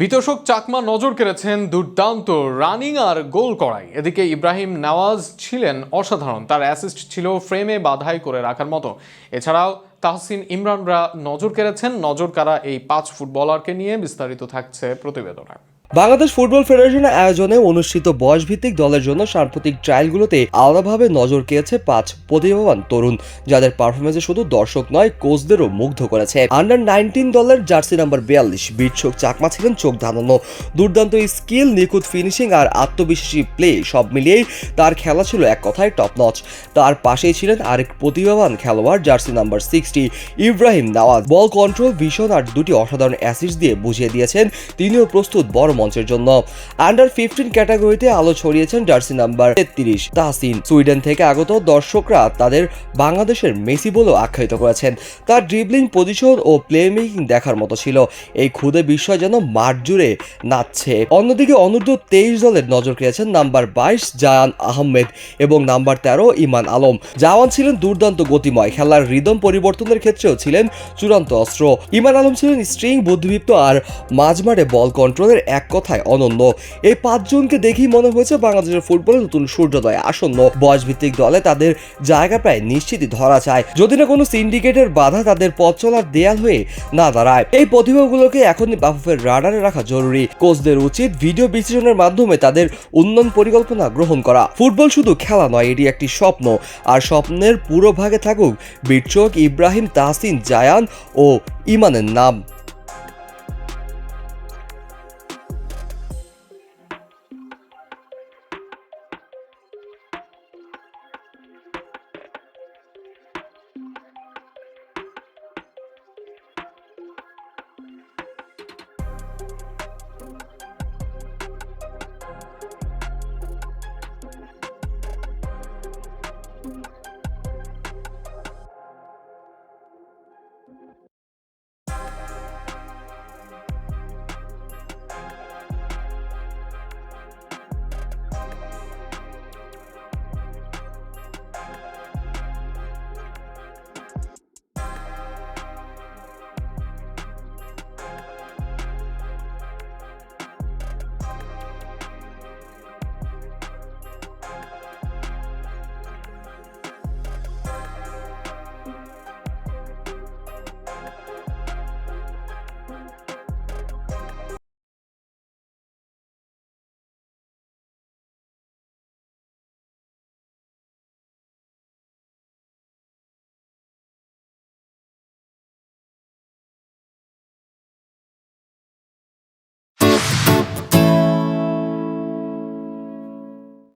বিতোষক চাকমা নজর কেড়েছেন দুর্দান্ত রানিং আর গোল করায় এদিকে ইব্রাহিম নওয়াজ ছিলেন অসাধারণ। তার অ্যাসিস্ট ছিল ফ্রেমে বাধাই করে রাখার মতো। এছাড়াও তাহসিন ইমরানরা নজর কেড়েছেন। নজর কারা এই পাঁচ ফুটবলারকে নিয়ে বিস্তারিত থাকছে প্রতিবেদনে। বাংলাদেশ ফুটবল ফেডারেশনের আয়োজনে অনুষ্ঠিত বয়সভিত্তিক দলের জন্য সাম্প্রতিক ট্রায়ালগুলোতে আলাদাভাবে নজর কেড়েছে পাঁচ প্রতিভাবান তরুণ, যাদের পারফরমেন্সে শুধু দর্শক নয় কোচদেরও মুগ্ধ করেছে। আন্ডার নাইনটিন দলের জার্সি নাম্বার বিয়াল্লিশ বিটশোক চাকমা ছিলেন চোখ ধাঁধানো। দুর্দান্ত স্কিল নিখুঁত ফিনিশিং আর আত্মবিশ্বাসী প্লে সব মিলিয়েই তার খেলা ছিল এক কথায় টপ নচ তার পাশেই ছিলেন আরেক প্রতিভাবান খেলোয়াড় jersey number sixty Ibrahim Nawaz. Ball control ভীষণ আর দুটি অসাধারণ অ্যাসিস্ট দিয়ে বুঝিয়ে দিয়েছেন। তিনিও প্রস্তুত বড় মঞ্চের জন্য। আন্ডার ফিফটিন ক্যাটাগরিতে আলো ছড়িয়েছেন জার্সি নাম্বার তেত্রিশ, তাহসিন। সুইডেন থেকে আগত দর্শকরা তাদের বাংলাদেশের মেসি বলেও আখ্যায়িত করেছেন। তার ড্রিবলিং পজিশন ও প্লে মেকিং দেখার মতো ছিল। এই ক্ষুদে বিস্ময় যেন মাঠ জুড়ে নাচছে। অন্যদিকে অনূর্ধ্ব তেইশ দলের নজর কেড়েছেন নাম্বার বাইশ জায়ান আহমেদ এবং নাম্বার তেরো ইমান আলম। জাওয়ান ছিলেন দুর্দান্ত গতিময় খেলার রিদম পরিবর্তনের ক্ষেত্রেও ছিলেন চূড়ান্ত অস্ত্র। ইমান আলম ছিলেন স্ট্রিং বুদ্ধিদীপ্ত আর মাঝমাঠে বল কন্ট্রোলের এক কথায় অনন্য। এই পাঁচজনকে দেখেই মনে হয়েছে বাংলাদেশের ফুটবলের নতুন সূর্যোদয় আসন্ন। বয়সভিত্তিক দলে তাদের জায়গা প্রায় নিশ্চিতই ধরা যায়। যদি না কোনো সিন্ডিকেটের বাধা তাদের পথ চলার দেয়াল হয়ে না দাঁড়ায়, এই প্রতিভাগুলোকে এখনই বাফুফের রাডারে রাখা জরুরি। কোচদের উচিত ভিডিও বিশ্লেষণের মাধ্যমে তাদের উন্নয়ন পরিকল্পনা গ্রহণ করা। ফুটবল শুধু খেলা নয়, এটি একটি স্বপ্ন। আর স্বপ্নের পুরো ভাগে থাকুক বিটচোক ইব্রাহিম তাহসিন জায়ান ও ইমানের নাম।